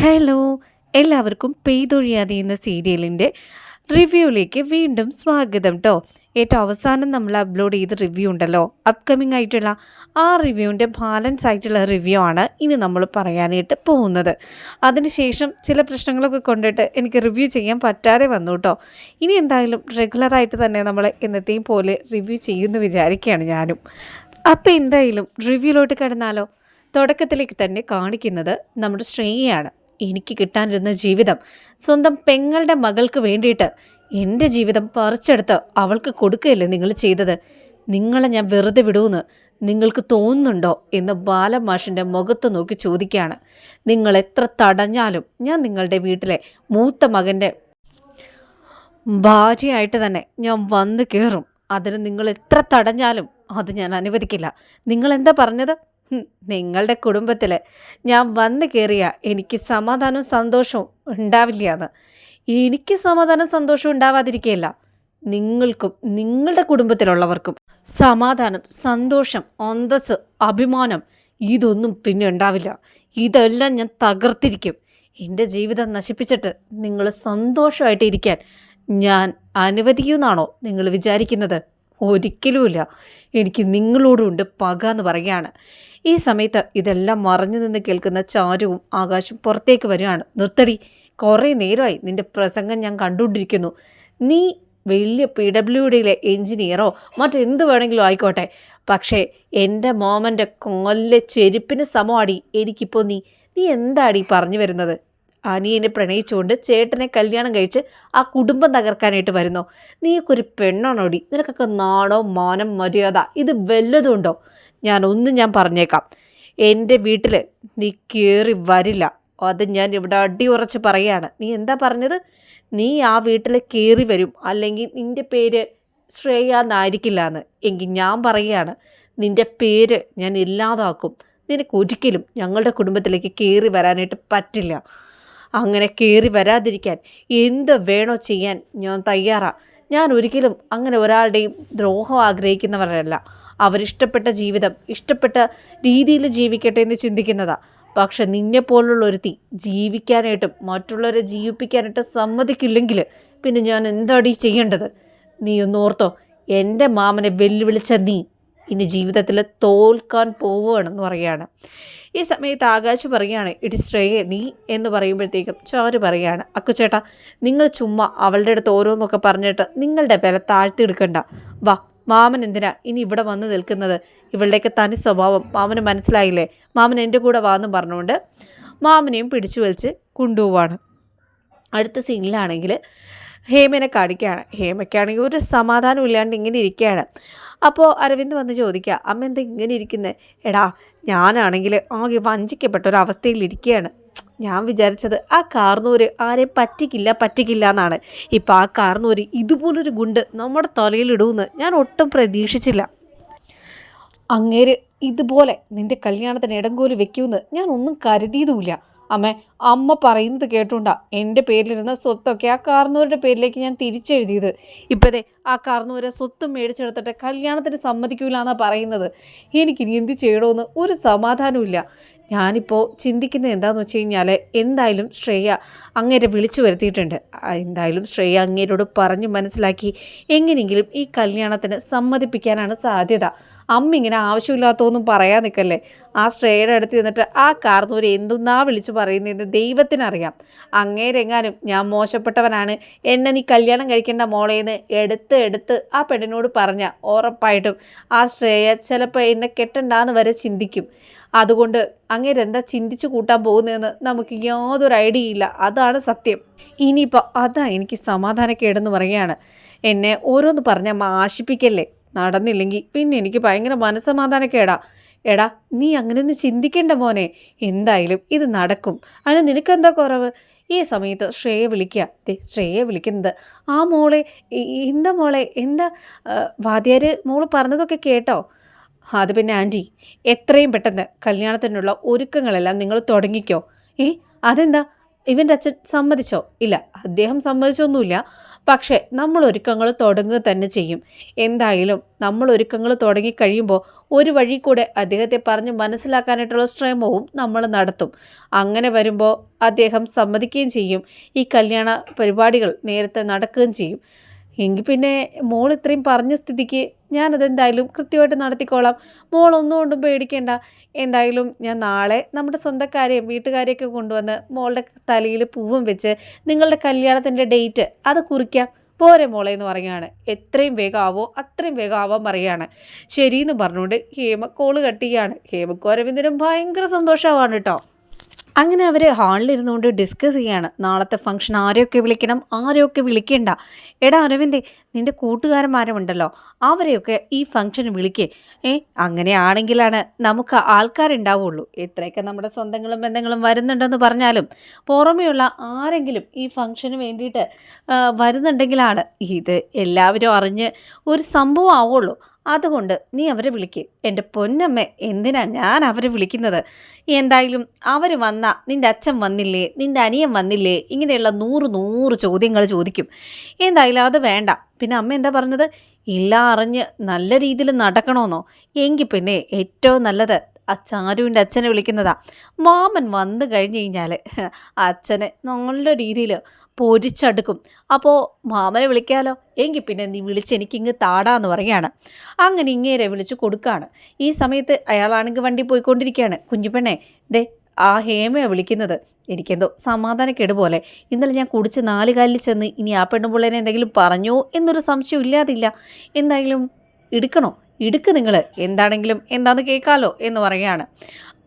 Hello എല്ലാവർക്കും പെയ്തൊഴിയാതെ എന്ന സീരിയലിന്റെ റിവ്യൂയിലേക്ക് വീണ്ടും സ്വാഗതം കേട്ടോ ഏറ്റവും അവസാനം നമ്മൾ അപ്ലോഡ് ചെയ്ത റിവ്യൂ ഉണ്ടല്ലോ. അപ്കമിംഗ് ആയിട്ടുള്ള ആ റിവ്യൂവിന്റെ ബാലൻസ് ആയിട്ടുള്ള റിവ്യൂ ആണ് ഇനി നമ്മൾ പറയാനായിട്ട് പോകുന്നത്. അതിനുശേഷം ചില പ്രശ്നങ്ങളൊക്കെ കൊണ്ടിട്ട് എനിക്ക് റിവ്യൂ ചെയ്യാൻ പറ്റാതെ വന്നു കേട്ടോ ഇനി എന്തായാലും റെഗുലറായിട്ട് തന്നെ നമ്മൾ എന്നത്തെയും പോലെ റിവ്യൂ ചെയ്യുമെന്ന് വിചാരിക്കുകയാണ് ഞാനും. അപ്പോൾ എന്തായാലും റിവ്യൂലോട്ട് കിടന്നാലോ? തുടക്കത്തിലേക്ക് തന്നെ കാണിക്കുന്നത് നമ്മുടെ ശ്രേയയാണ്. എനിക്ക് കിട്ടാനിരുന്ന ജീവിതം. സ്വന്തം പെങ്ങളുടെ മകൾക്ക് വേണ്ടിയിട്ട് എന്റെ ജീവിതം പറിച്ചെടുത്ത് അവൾക്ക് കൊടുക്കുകയല്ലേ നിങ്ങൾ ചെയ്തത്? നിങ്ങളെ ഞാൻ വെറുതെ വിടുമെന്ന് നിങ്ങൾക്ക് തോന്നുന്നുണ്ടോ എന്ന് ബാലമാഷിന്റെ മുഖത്ത് നോക്കി ചോദിക്കുകയാണ്. നിങ്ങൾ എത്ര തടഞ്ഞാലും ഞാൻ നിങ്ങളുടെ വീട്ടിലെ മൂത്ത മകന്റെ ഭാര്യയായിട്ട് തന്നെ ഞാൻ വന്ന് കയറും അതിന് നിങ്ങൾ എത്ര തടഞ്ഞാലും അത് ഞാൻ അനുവദിക്കില്ല. നിങ്ങൾ എന്താ പറഞ്ഞത്? നിങ്ങളുടെ കുടുംബത്തിൽ ഞാൻ വന്നു കയറിയ എനിക്ക് സമാധാനവും സന്തോഷവും ഉണ്ടാവില്ല എന്ന്. എനിക്ക് സമാധാനം സന്തോഷവും ഉണ്ടാവാതിരിക്കുകയില്ല. നിങ്ങൾക്കും നിങ്ങളുടെ കുടുംബത്തിലുള്ളവർക്കും സമാധാനം സന്തോഷം അന്തസ് അഭിമാനം ഇതൊന്നും പിന്നെ ഉണ്ടാവില്ല. ഇതെല്ലാം ഞാൻ തകർത്തിരിക്കും. എന്റെ ജീവിതം നശിപ്പിച്ചിട്ട് നിങ്ങൾ സന്തോഷമായിട്ട് ഇരിക്കാൻ ഞാൻ അനുവദിക്കുമെന്നാണോ നിങ്ങൾ വിചാരിക്കുന്നത്? ഒരിക്കലുമില്ല. എനിക്ക് നിങ്ങളോടുണ്ട് പക എന്ന് പറയുകയാണ്. ഈ സമയത്ത് ഇതെല്ലാം മറഞ്ഞു നിന്ന് കേൾക്കുന്ന ചാരുവും ആകാശം പുറത്തേക്ക് വരികയാണ്. നിർത്തടി. കുറേ നേരമായി നിന്റെ പ്രസംഗം ഞാൻ കണ്ടുകൊണ്ടിരിക്കുന്നു. നീ വലിയ പി ഡബ്ല്യു ഡിയിലെ എഞ്ചിനീയറോ മറ്റെന്ത് വേണമെങ്കിലും ആയിക്കോട്ടെ. പക്ഷേ എന്റെ മോമന്റെ കൊല്ലെ ചെരുപ്പിന് സമമാടി എനിക്കിപ്പോൾ നീ. നീ എന്താടി പറഞ്ഞു വരുന്നത്? അനിയനെ പ്രണയിച്ചുകൊണ്ട് ചേട്ടനെ കല്യാണം കഴിച്ച് ആ കുടുംബം തകർക്കാനായിട്ട് വരുന്നു. നീയൊക്കെ ഒരു പെണ്ണാണോടി? നിനക്കൊക്കെ നാണോ മാനം മര്യാദ? ഇത് വല്ലതുണ്ടോ ഞാൻ ഒന്നും ഞാൻ പറഞ്ഞേക്കാം. എന്റെ വീട്ടിൽ നീ കയറി വരില്ല. അത് ഞാൻ ഇവിടെ അടിയുറച്ച് പറയാണ്. നീ എന്താ പറഞ്ഞത്? നീ ആ വീട്ടിൽ കയറി വരും. അല്ലെങ്കിൽ നിന്റെ പേര് ശ്രേയ എന്നായിരിക്കില്ല എന്ന്. എങ്കിൽ ഞാൻ പറയുകയാണ് നിന്റെ പേര് ഞാൻ ഇല്ലാതാക്കും. നിനക്ക് ഒരിക്കലും ഞങ്ങളുടെ കുടുംബത്തിലേക്ക് കയറി വരാനായിട്ട് പറ്റില്ല. അങ്ങനെ കയറി വരാതിരിക്കാൻ എന്ത് വേണോ ചെയ്യാൻ ഞാൻ തയ്യാറാണ് ഞാൻ ഒരിക്കലും അങ്ങനെ ഒരാളുടെയും ദ്രോഹം ആഗ്രഹിക്കുന്നവരല്ല. അവരിഷ്ടപ്പെട്ട ജീവിതം ഇഷ്ടപ്പെട്ട രീതിയിൽ ജീവിക്കട്ടെ എന്ന് ചിന്തിക്കുന്നതാ. പക്ഷെ നിന്നെപ്പോലുള്ള ഒരുത്തി ജീവിക്കാനായിട്ടും മറ്റുള്ളവരെ ജീവിപ്പിക്കാനായിട്ട് സമ്മതിക്കില്ലെങ്കിൽ പിന്നെ ഞാൻ എന്താടി ചെയ്യേണ്ടത്? നീ ഒന്ന് ഓർത്തോ എന്റെ മാമനെ വെല്ലുവിളിച്ച നീ ഇനി ജീവിതത്തിൽ തോൽക്കാൻ പോവുകയാണെന്ന് പറയാണ് ഈ സമയത്ത് ആകാശ് പറയാണ് ഇടി ശ്രേയെ നീ എന്ന് പറയുമ്പോഴത്തേക്കും ചാരു പറയാണ് അക്കുചേട്ടാ നിങ്ങൾ ചുമ്മാ അവളുടെ അടുത്ത് ഓരോന്നൊക്കെ പറഞ്ഞിട്ട് നിങ്ങളുടെ വില താഴ്ത്തിയെടുക്കണ്ട. വാ മാമൻ എന്തിനാ ഇനി ഇവിടെ വന്ന് നിൽക്കുന്നത്? ഇവളുടെയൊക്കെ തനി സ്വഭാവം മാമന് മനസ്സിലായില്ലേ? മാമൻ എന്റെ കൂടെ വാന്നും പറഞ്ഞുകൊണ്ട് മാമനെയും പിടിച്ചു വലിച്ച് കൊണ്ടുപോവാണ്. അടുത്ത സീനിലാണെങ്കിൽ ഹേമനെ കാണിക്കുകയാണ്. ഹേമയ്ക്കാണെങ്കിൽ ഒരു സമാധാനം ഇല്ലാണ്ട് ഇങ്ങനെ ഇരിക്കുകയാണ്. അപ്പോൾ അരവിന്ദ് വന്ന് ചോദിക്കുക അമ്മ എന്താ ഇങ്ങനെ ഇരിക്കുന്നത് എടാ ഞാനാണെങ്കിൽ ആകെ വഞ്ചിക്കപ്പെട്ട ഒരു അവസ്ഥയിലിരിക്കുകയാണ് ഞാൻ വിചാരിച്ചത് ആ കാർന്നൂര് ആരെയും പറ്റിക്കില്ല പറ്റിക്കില്ല എന്നാണ്. ഇപ്പം ആ കാർന്നൂര് ഇതുപോലൊരു ഗുണ്ട് നമ്മുടെ തലയിലിടുമെന്ന് ഞാൻ ഒട്ടും പ്രതീക്ഷിച്ചില്ല. അങ്ങേര് ഇതുപോലെ നിന്റെ കല്യാണത്തിന് ഇടങ്കോൽ വെക്കുമെന്ന് ഞാൻ ഒന്നും കരുതിയതുമില്ല. അമ്മ അമ്മ പറയുന്നത് കേട്ടുണ്ടാ എന്റെ പേരിലിരുന്ന സ്വത്തൊക്കെ ആ കാർന്നൂരുടെ പേരിലേക്ക് ഞാൻ തിരിച്ചെഴുതിയത്. ഇപ്പോഴേ ആ കാർന്നൂരെ സ്വത്തും മേടിച്ചെടുത്തിട്ട് കല്യാണത്തിന് സമ്മതിക്കൂല എന്നാണ് പറയുന്നത്. എനിക്കിനി എന്ത് ചെയ്യണമെന്ന് ഒരു സമാധാനമില്ല ഞാനിപ്പോൾ ചിന്തിക്കുന്നത് എന്താണെന്ന് വെച്ച് കഴിഞ്ഞാൽ എന്തായാലും ശ്രേയ അങ്ങേരെ വിളിച്ചു വരുത്തിയിട്ടുണ്ട്. എന്തായാലും ശ്രേയ അങ്ങേരോട് പറഞ്ഞ് മനസ്സിലാക്കി എങ്ങനെയെങ്കിലും ഈ കല്യാണത്തിന് സമ്മതിപ്പിക്കാനാണ് സാധ്യത. അമ്മ ഇങ്ങനെ ആവശ്യമില്ലാത്തതൊന്നും പറയാൻ നിൽക്കല്ലേ ആ ശ്രേയയുടെ അടുത്ത് നിന്നിട്ട് ആ കാർന്നൂര് എന്തുന്നാ വിളിച്ചു പറയുന്നതെന്ന് ദൈവത്തിനറിയാം. അങ്ങേരെങ്ങാനും ഞാൻ മോശപ്പെട്ടവനാണ് എന്നെ നീ കല്യാണം കഴിക്കേണ്ട മോളേന്ന് എടുത്ത് എടുത്ത് ആ പെണ്ണിനോട് പറഞ്ഞ ഉറപ്പായിട്ടും ആ ശ്രേയ ചിലപ്പോൾ എന്നെ കെട്ടണ്ടാന്ന് വരെ ചിന്തിക്കും. അതുകൊണ്ട് അങ്ങേരെന്താ ചിന്തിച്ചു കൂട്ടാൻ പോകുന്നതെന്ന് നമുക്ക് യാതൊരു ഐഡിയ ഇല്ല. അതാണ് സത്യം. ഇനിയിപ്പോൾ അതാ എനിക്ക് സമാധാനക്കേടെന്ന് പറയുകയാണ്. എന്നെ ഓരോന്ന് പറഞ്ഞാൽ ആശിപ്പിക്കല്ലേ? നടന്നില്ലെങ്കിൽ പിന്നെ എനിക്ക് ഭയങ്കര മനസ്സമാധാനക്കേടാ. എടാ നീ അങ്ങനെയൊന്നും ചിന്തിക്കേണ്ട മോനെ. എന്തായാലും ഇത് നടക്കും. അതിന് നിനക്കെന്താ കുറവ്? ഈ സമയത്ത് ശ്രേയ വിളിക്കുക ദേ ശ്രേയ വിളിക്കുന്നത്. ആ മോളെ എന്താ മോളെ എന്താ വാദ്യാർ മോൾ പറഞ്ഞതൊക്കെ കേട്ടോ? അത് പിന്നെ ആന്റി എത്രയും പെട്ടെന്ന് കല്യാണത്തിനുള്ള ഒരുക്കങ്ങളെല്ലാം നിങ്ങൾ തുടങ്ങിക്കോ. ഏ അതെന്താ? ഇവന്റെ അച്ഛൻ സമ്മതിച്ചോ? ഇല്ല അദ്ദേഹം സമ്മതിച്ചൊന്നുമില്ല. പക്ഷേ നമ്മൾ ഒരുക്കങ്ങൾ തുടങ്ങുക തന്നെ ചെയ്യും. എന്തായാലും നമ്മൾ ഒരുക്കങ്ങൾ തുടങ്ങി കഴിയുമ്പോൾ ഒരു വഴി കൂടെ അദ്ദേഹത്തെ പറഞ്ഞ് മനസ്സിലാക്കാനായിട്ടുള്ള ശ്രമവും നമ്മൾ നടത്തും. അങ്ങനെ വരുമ്പോൾ അദ്ദേഹം സമ്മതിക്കുകയും ചെയ്യും. ഈ കല്യാണ പരിപാടികൾ നേരത്തെ നടക്കുകയും ചെയ്യും. എങ്കിൽ പിന്നെ മോൾ ഇത്രയും പറഞ്ഞ സ്ഥിതിക്ക് ഞാനതെന്തായാലും കൃത്യമായിട്ട് നടത്തിക്കോളാം. മോൾ ഒന്നുകൊണ്ടും പേടിക്കേണ്ട. എന്തായാലും ഞാൻ നാളെ നമ്മുടെ സ്വന്തക്കാരെയും വീട്ടുകാരെയൊക്കെ കൊണ്ടുവന്ന് മോളുടെ തലയിൽ പൂവും വെച്ച് നിങ്ങളുടെ കല്യാണത്തിന്റെ ഡേറ്റ് അത് കുറിക്കാം. പോരെ മോളെ എന്ന് പറയുകയാണ്. എത്രയും വേഗം ആവോ അത്രയും വേഗം ആവാൻ പറയുകയാണ്. ശരിയെന്ന് പറഞ്ഞുകൊണ്ട് ഹേമ കോൾ കട്ടിയാണ് ഹേമക്കും ഹേമക്കോരവിന്ദനും ഭയങ്കര സന്തോഷമാവാണ് കേട്ടോ. അങ്ങനെ അവർ ഹാളിലിരുന്നുകൊണ്ട് ഡിസ്കസ് ചെയ്യാണ്. നാളത്തെ ഫംഗ്ഷൻ ആരെയൊക്കെ വിളിക്കണം ആരെയൊക്കെ വിളിക്കേണ്ട? എടാ അരവിന്ദേ നിന്റെ കൂട്ടുകാരന്മാരുണ്ടല്ലോ അവരെയൊക്കെ ഈ ഫംഗ്ഷന് വിളിക്കേ. ഏ അങ്ങനെയാണെങ്കിലാണ് നമുക്ക് ആൾക്കാരുണ്ടാവുള്ളൂ. എത്രയൊക്കെ നമ്മുടെ സ്വന്തങ്ങളും ബന്ധങ്ങളും വരുന്നുണ്ടെന്ന് പറഞ്ഞാലും പുറമെയുള്ള ആരെങ്കിലും ഈ ഫംഗ്ഷന് വേണ്ടിയിട്ട് വരുന്നുണ്ടെങ്കിലാണ് ഇത് എല്ലാവരും അറിഞ്ഞ് ഒരു സംഭവം ആവുള്ളൂ. അതുകൊണ്ട് നീ അവരെ വിളിക്ക്. എന്റെ പൊന്നമ്മ എന്തിനാ ഞാൻ അവരെ വിളിക്കുന്നത്? എന്തായാലും അവർ വന്ന നിന്റെ അച്ഛൻ വന്നില്ലേ നിന്റെ അനിയൻ വന്നില്ലേ ഇങ്ങനെയുള്ള നൂറ് നൂറ് ചോദ്യങ്ങൾ ചോദിക്കും. എന്തായാലും അത് വേണ്ട. പിന്നെ അമ്മ എന്താ പറഞ്ഞത്? ഇല്ല അറിഞ്ഞ് നല്ല രീതിയിൽ നടക്കണമെന്നോ എങ്കിൽ പിന്നെ ഏറ്റവും നല്ലത് ആ ചാരുവിന്റെ അച്ഛനെ വിളിക്കുന്നതാ. മാമൻ വന്നു കഴിഞ്ഞ് കഴിഞ്ഞാൽ അച്ഛനെ നല്ല രീതിയിൽ പൊരിച്ചടുക്കും. അപ്പോൾ മാമനെ വിളിക്കാലോ? എങ്കിൽ പിന്നെ നീ വിളിച്ച് എനിക്കിങ്ങ് താടാന്ന് പറയാണ് അങ്ങനെ ഇങ്ങേരെ വിളിച്ച് കൊടുക്കുകയാണ്. ഈ സമയത്ത് അയാളാണെങ്കിൽ വണ്ടി പോയിക്കൊണ്ടിരിക്കുകയാണ്. കുഞ്ഞുപെണ്ണെ ദേ ആ ഹേമയാണ് വിളിക്കുന്നത്. എനിക്കെന്തോ സമാധാനക്കേട് പോലെ. ഇന്നലെ ഞാൻ കുടിച്ച് നാല് കാലിൽ ചെന്ന് ഇനി ആ പെണ്ണുപിള്ളേനെ എന്തെങ്കിലും പറഞ്ഞോ എന്നൊരു സംശയം ഇല്ലാതില്ല. എന്തായാലും എടുക്കണോ? എടുക്ക് നിങ്ങൾ എന്താണെങ്കിലും എന്താന്ന് കേൾക്കാലോ എന്ന് പറയുകയാണ്.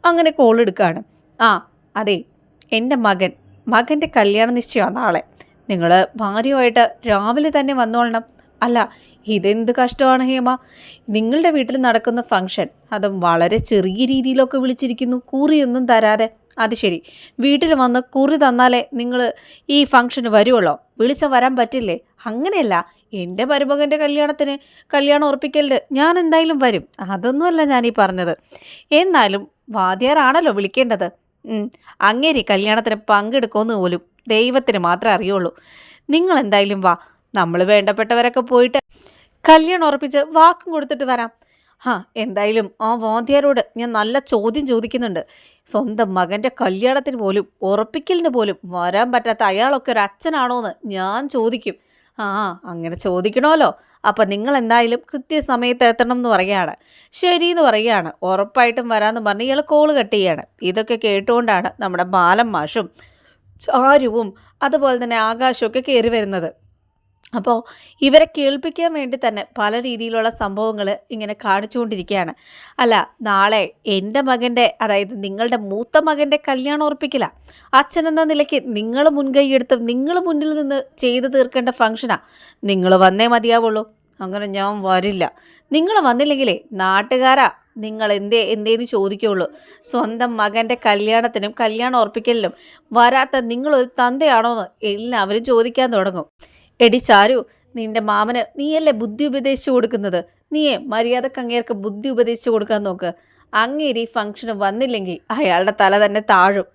അങ്ങനെ കോൾ എടുക്കുകയാണ്. ആ അതെ എന്റെ മകൻ മകന്റെ കല്യാണ നിശ്ചയമാണ് നാളെ. നിങ്ങൾ ഭാര്യയുമായിട്ട് രാവിലെ തന്നെ വന്നോളണം. അല്ല ഇതെന്ത് കഷ്ടമാണ് ഹേമ? നിങ്ങളുടെ വീട്ടിൽ നടക്കുന്ന ഫംഗ്ഷൻ അതും വളരെ ചെറിയ രീതിയിലൊക്കെ വിളിച്ചിരിക്കുന്നു. കൂറിയൊന്നും തരാതെ. അത് ശരി. വീട്ടിൽ വന്ന് കുറി തന്നാലേ നിങ്ങൾ ഈ ഫംഗ്ഷന് വരുവുള്ളോ? വിളിച്ച വരാൻ പറ്റില്ലേ? അങ്ങനെയല്ല. എന്റെ മരുമകന്റെ കല്യാണത്തിന് കല്യാണം ഉറപ്പിക്കലുണ്ട് ഞാൻ എന്തായാലും വരും. അതൊന്നുമല്ല ഞാനീ പറഞ്ഞത്. എന്നാലും വാദ്യാറാണല്ലോ വിളിക്കേണ്ടത്. അങ്ങേരി കല്യാണത്തിന് പങ്കെടുക്കുമെന്ന് പോലും ദൈവത്തിന് മാത്രമേ അറിയുള്ളൂ. നിങ്ങൾ എന്തായാലും വാ. നമ്മൾ വേണ്ടപ്പെട്ടവരൊക്കെ പോയിട്ട് കല്യാണം ഉറപ്പിച്ച് വാക്കും കൊടുത്തിട്ട് വരാം. ഹാ എന്തായാലും ആ വാദ്യാരോട് ഞാൻ നല്ല ചോദ്യം ചോദിക്കുന്നുണ്ട്. സ്വന്തം മകന്റെ കല്യാണത്തിന് പോലും ഉറപ്പിക്കലിന് പോലും വരാൻ പറ്റാത്ത അയാളൊക്കെ ഒരു അച്ഛനാണോ എന്ന് ഞാൻ ചോദിക്കും. ആ അങ്ങനെ ചോദിക്കണമല്ലോ. അപ്പം നിങ്ങൾ എന്തായാലും കൃത്യസമയത്ത് എത്തണം എന്ന് പറയുകയാണ്. ശരി എന്ന് പറയുകയാണ്. ഉറപ്പായിട്ടും വരാമെന്ന് പറഞ്ഞ് ഇയാൾ കോൾ കട്ട് ചെയ്യാണ്. ഇതൊക്കെ കേട്ടുകൊണ്ടാണ് നമ്മുടെ ബാലം മാഷും ചാരുവും അതുപോലെ തന്നെ ആകാശമൊക്കെ കയറി വരുന്നത്. അപ്പോൾ ഇവരെ കേൾപ്പിക്കാൻ വേണ്ടി തന്നെ പല രീതിയിലുള്ള സംഭവങ്ങൾ ഇങ്ങനെ കാണിച്ചുകൊണ്ടിരിക്കുകയാണ്. അല്ല നാളെ എന്റെ മകന്റെ അതായത് നിങ്ങളുടെ മൂത്ത മകന്റെ കല്യാണം ഉറപ്പിക്കില്ല. അച്ഛനെന്ന നിലയ്ക്ക് നിങ്ങൾ മുൻകൈയെടുത്ത് നിങ്ങൾ മുന്നിൽ നിന്ന് ചെയ്തു തീർക്കേണ്ട ഫംഗ്ഷനാണ് നിങ്ങൾ വന്നേ മതിയാവുള്ളൂ. അങ്ങനെ ഞാൻ വരില്ല. നിങ്ങൾ വന്നില്ലെങ്കിലേ നാട്ടുകാരാ നിങ്ങൾ എന്തേ എന്തേന്ന് ചോദിക്കുള്ളൂ സ്വന്തം മകന്റെ കല്യാണത്തിനും കല്യാണം ഉറപ്പിക്കലിനും വരാത്ത നിങ്ങളൊരു തന്തയാണോ എന്ന് എല്ലാവരും ചോദിക്കാൻ തുടങ്ങും. എടി ചാരു നിന്റെ മാമന് നീയല്ലേ ബുദ്ധി ഉപദേശിച്ചു കൊടുക്കുന്നത്? നീയെ മര്യാദയ്ക്ക് അങ്ങേർക്ക് ബുദ്ധി ഉപദേശിച്ചു കൊടുക്കാൻ നോക്ക്. അങ്ങേരി ഫംഗ്ഷന് വന്നില്ലെങ്കിൽ അയാളുടെ തല തന്നെ താഴും.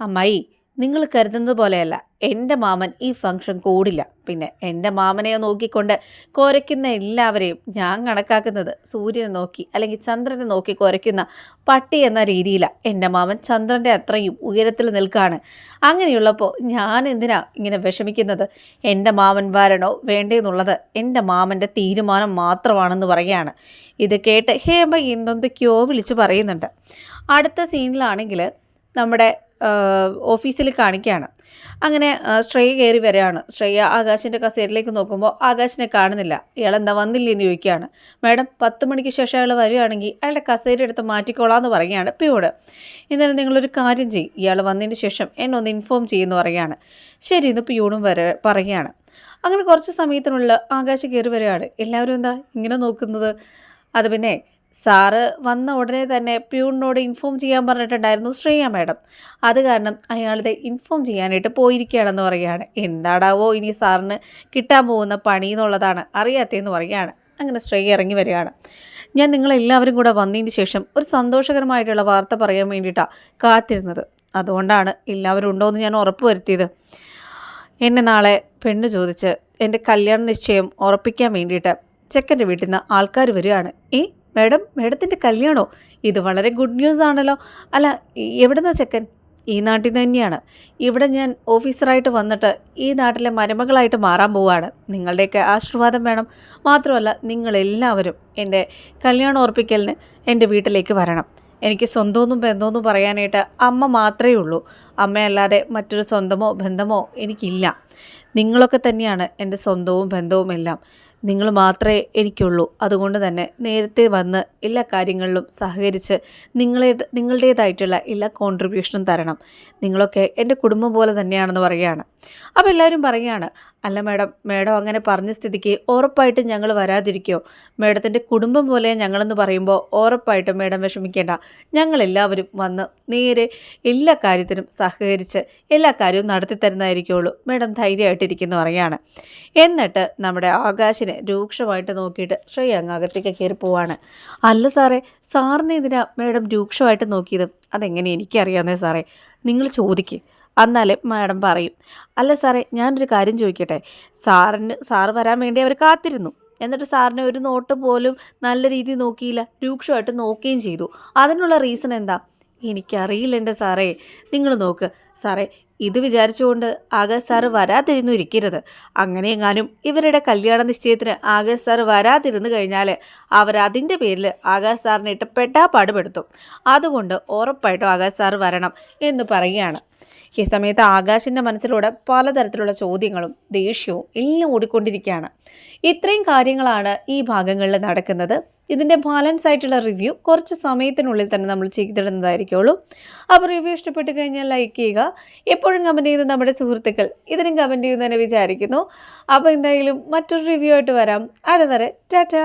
അമ്മായി നിങ്ങൾ കരുതുന്നത് പോലെയല്ല. എന്റെ മാമൻ ഈ ഫംഗ്ഷൻ കൂടില്ല. പിന്നെ എന്റെ മാമനെ നോക്കിക്കൊണ്ട് കുരയ്ക്കുന്ന എല്ലാവരെയും ഞാൻ കണക്കാക്കുന്നത് സൂര്യനെ നോക്കി അല്ലെങ്കിൽ ചന്ദ്രനെ നോക്കി കുരയ്ക്കുന്ന പട്ടി എന്ന രീതിയിലാണ് എന്റെ മാമൻ ചന്ദ്രന്റെ അത്രയും ഉയരത്തിൽ നിൽക്കുകയാണ് അങ്ങനെയുള്ളപ്പോൾ ഞാൻ എന്തിനാ ഇങ്ങനെ വിഷമിക്കുന്നത്? എന്റെ മാമൻ വരണോ വേണ്ടേന്നുള്ളത് എന്റെ മാമന്റെ തീരുമാനം മാത്രമാണെന്ന് പറയുകയാണ്. ഇത് കേട്ട് ഹേമ എന്തൊക്കെയോ വിളിച്ച് പറയുന്നുണ്ട്. അടുത്ത സീനിലാണെങ്കിൽ നമ്മുടെ ഓഫീസിൽ കാണിക്കുകയാണ് അങ്ങനെ ശ്രേയ കയറി വരികയാണ്. ശ്രേയ ആകാശിന്റെ കസേരയിലേക്ക് നോക്കുമ്പോൾ ആകാശിനെ കാണുന്നില്ല. ഇയാൾ എന്താ വന്നില്ലേ എന്ന് ചോദിക്കുകയാണ്. മാഡം പത്ത് മണിക്ക് ശേഷം അയാൾ വരികയാണെങ്കിൽ അയാളുടെ കസേര എടുത്ത് മാറ്റിക്കോളാം എന്ന് പറയുകയാണ് പിയോട് ഇന്നലെ നിങ്ങളൊരു കാര്യം ചെയ്യും. ഇയാൾ വന്നതിന് ശേഷം എന്നെ ഒന്ന് ഇൻഫോം ചെയ്യുമെന്ന് പറയുകയാണ്. ശരി ഇന്ന് പിയൂണും വര പറയുകയാണ്. അങ്ങനെ കുറച്ച് സമയത്തിനുള്ള ആകാശ് കയറി വരികയാണ്. എല്ലാവരും എന്താ ഇങ്ങനെ നോക്കുന്നത്? അത് പിന്നെ സാറ് വന്ന ഉടനെ തന്നെ പ്യൂണിനോട് ഇൻഫോം ചെയ്യാൻ പറഞ്ഞിട്ടുണ്ടായിരുന്നു ശ്രേയ മാഡം. അത് കാരണം അയാളുടെ ഇൻഫോം ചെയ്യാനായിട്ട് പോയിരിക്കുകയാണെന്ന് പറയുകയാണ്. എന്താടാവോ ഇനി സാറിന് കിട്ടാൻ പോകുന്ന പണി എന്നുള്ളതാണ് അറിയാത്തതെന്ന് പറയുകയാണ്. അങ്ങനെ ശ്രേയ ഇറങ്ങി വരികയാണ്. ഞാൻ നിങ്ങളെല്ലാവരും കൂടെ വന്നതിന് ശേഷം ഒരു സന്തോഷകരമായിട്ടുള്ള വാർത്ത പറയാൻ വേണ്ടിയിട്ടാണ് കാത്തിരുന്നത്. അതുകൊണ്ടാണ് എല്ലാവരും ഉണ്ടോ എന്ന് ഞാൻ ഉറപ്പ് വരുത്തിയത്. എന്നെ നാളെ പെണ്ണ് ചോദിച്ച് എന്റെ കല്യാണ നിശ്ചയം ഉറപ്പിക്കാൻ വേണ്ടിയിട്ട് ചെക്കന്റെ വീട്ടിൽ നിന്ന് ആൾക്കാർ വരികയാണ്. ഏ? മേഡം മേഡത്തിന്റെ കല്യാണോ? ഇത് വളരെ ഗുഡ് ന്യൂസ് ആണല്ലോ. അല്ല എവിടുന്നാ ചെക്കൻ? ഈ നാട്ടിൽ തന്നെയാണ്. ഇവിടെ ഞാൻ ഓഫീസറായിട്ട് വന്നിട്ട് ഈ നാട്ടിലെ മരുമകളായിട്ട് മാറാൻ പോവുകയാണ്. നിങ്ങളുടെയൊക്കെ ആശീർവാദം വേണം. മാത്രമല്ല നിങ്ങളെല്ലാവരും എന്റെ കല്യാണം ഓർപ്പിക്കലിന് എന്റെ വീട്ടിലേക്ക് വരണം. എനിക്ക് സ്വന്തമൊന്നും ബന്ധമൊന്നും പറയാനായിട്ട് അമ്മ മാത്രമേ ഉള്ളൂ. അമ്മയല്ലാതെ മറ്റൊരു സ്വന്തമോ ബന്ധമോ എനിക്കില്ല. നിങ്ങളൊക്കെ തന്നെയാണ് എന്റെ സ്വന്തവും ബന്ധവും എല്ലാം. നിങ്ങൾ മാത്രമേ എനിക്കുള്ളൂ. അതുകൊണ്ട് തന്നെ നേരത്തെ വന്ന് എല്ലാ കാര്യങ്ങളിലും സഹകരിച്ച് നിങ്ങളെ നിങ്ങളുടേതായിട്ടുള്ള എല്ലാ കോൺട്രിബ്യൂഷനും തരണം. നിങ്ങളൊക്കെ എന്റെ കുടുംബം പോലെ തന്നെയാണെന്ന് പറയുകയാണ്. അപ്പോൾ എല്ലാവരും പറയുകയാണ് അല്ല മാഡം മാഡം അങ്ങനെ പറഞ്ഞ സ്ഥിതിക്ക് ഉറപ്പായിട്ടും ഞങ്ങൾ വരാതിരിക്കുമോ മാഡത്തിന്റെ കുടുംബം പോലെ ഞങ്ങളെന്ന് പറയുമ്പോൾ ഉറപ്പായിട്ടും മാഡം വിഷമിക്കേണ്ട. ഞങ്ങളെല്ലാവരും വന്ന് നേരെ എല്ലാ കാര്യത്തിനും സഹകരിച്ച് എല്ലാ കാര്യവും നടത്തി തരുന്നതായിരിക്കുള്ളൂ മാഡം ധൈര്യമായിട്ടിരിക്കുന്നു പറയാണ് എന്നിട്ട് നമ്മുടെ ആകാശിനെ രൂക്ഷമായിട്ട് നോക്കിയിട്ട് ശ്രേയ അങ്ങ് അകത്തേക്ക് കയറി പോവാണ്. അല്ല സാറേ സാറിനെ ഇതിനാ മാഡം രൂക്ഷമായിട്ട് നോക്കിയത്? അതെങ്ങനെ എനിക്കറിയാവുന്നേ സാറേ? നിങ്ങൾ ചോദിക്ക്. എന്നാലേ മാഡം പറയും. അല്ല സാറേ ഞാനൊരു കാര്യം ചോദിക്കട്ടെ? സാറിന് സാറ് വരാൻ വേണ്ടി അവർ കാത്തിരുന്നു. എന്നിട്ട് സാറിനെ ഒരു നോട്ട് പോലും നല്ല രീതിയിൽ നോക്കിയില്ല. രൂക്ഷമായിട്ട് നോക്കുകയും ചെയ്തു. അതിനുള്ള റീസൺ എന്താ? എനിക്കറിയില്ല എന്റെ സാറേ. നിങ്ങൾ നോക്ക്. സാറേ ഇത് വിചാരിച്ചുകൊണ്ട് ആകാശ് സാറ് വരാതിരുന്നു ഇരിക്കരുത്. അങ്ങനെയെങ്ങാനും ഇവരുടെ കല്യാണ നിശ്ചയത്തിന് ആകാശ് സാറ് വരാതിരുന്നു കഴിഞ്ഞാൽ അവർ അതിന്റെ പേരിൽ ആകാശ് സാറിനെ ഇട്ട് പെട്ടാ പാടുപെടുത്തും അതുകൊണ്ട് ഉറപ്പായിട്ടും ആകാശ് സാറ് വരണം എന്ന് പറയുകയാണ്. ഈ സമയത്ത് ആകാശിന്റെ മനസ്സിലൂടെ പലതരത്തിലുള്ള ചോദ്യങ്ങളും ദേഷ്യവും എല്ലാം ഓടിക്കൊണ്ടിരിക്കുകയാണ്. ഇത്രയും കാര്യങ്ങളാണ് ഈ ഭാഗങ്ങളിൽ നടക്കുന്നത്. ഇതിന്റെ ബാലൻസ് ആയിട്ടുള്ള റിവ്യൂ കുറച്ച് സമയത്തിനുള്ളിൽ തന്നെ നമ്മൾ ചെയ്തിടുന്നതായിരിക്കുള്ളൂ. അപ്പോൾ റിവ്യൂ ഇഷ്ടപ്പെട്ട് കഴിഞ്ഞാൽ ലൈക്ക് ചെയ്യുക. എപ്പോഴും കമന്റ് ചെയ്യുന്ന നമ്മുടെ സുഹൃത്തുക്കൾ ഇതിനും കമന്റ് ചെയ്യുന്നതിനെ വിചാരിക്കുന്നു. അപ്പോൾ എന്തായാലും മറ്റൊരു റിവ്യൂ ആയിട്ട് വരാം. അതുവരെ ടാറ്റാ!